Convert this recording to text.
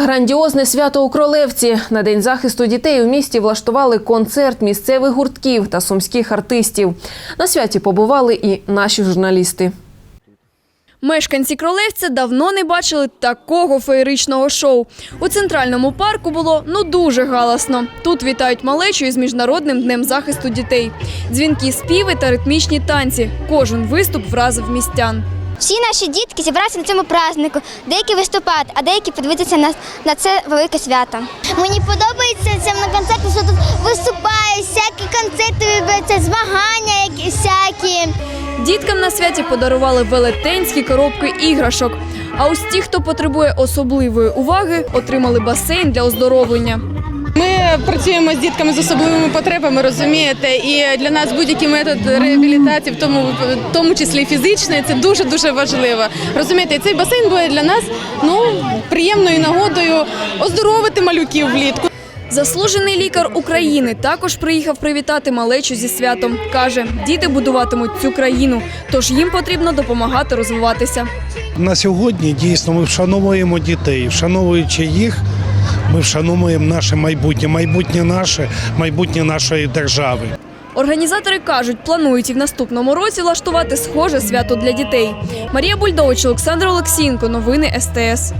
Грандіозне свято у Кролевці. На день захисту дітей у місті влаштували концерт місцевих гуртків та сумських артистів. На святі побували і наші журналісти. Мешканці Кролевця давно не бачили такого феєричного шоу. У центральному парку було ну дуже галасно. Тут вітають малечу із міжнародним днем захисту дітей. Дзвінки, співи та ритмічні танці. Кожен виступ вразив містян. Всі наші дітки зібралися на цьому празднику. Деякі виступають, а деякі подивитися на, на це велике свято. Мені подобається це на концерті, що тут виступають, всякі концерти відбуваються, змагання які всякі. Діткам на святі подарували велетенські коробки іграшок. А ось ті, хто потребує особливої уваги, отримали басейн для оздоровлення. Ми працюємо з дітками з особливими потребами, розумієте, і для нас будь-який метод реабілітації, в тому, в тому числі фізичної, це дуже дуже важливо. Розумієте, і цей басейн буде для нас ну приємною нагодою оздоровити малюків влітку. Заслужений лікар України також приїхав привітати малечу зі святом. Каже, діти будуватимуть цю країну, тож їм потрібно допомагати розвиватися. На сьогодні дійсно ми вшановуємо дітей. Вшановуючи їх, ми вшануємо наше майбутнє, майбутнє наше, майбутнє нашої держави. Організатори кажуть, планують і в наступному році влаштувати схоже свято для дітей. Марія Бульдович, Олександр Олексієнко. Новини СТС.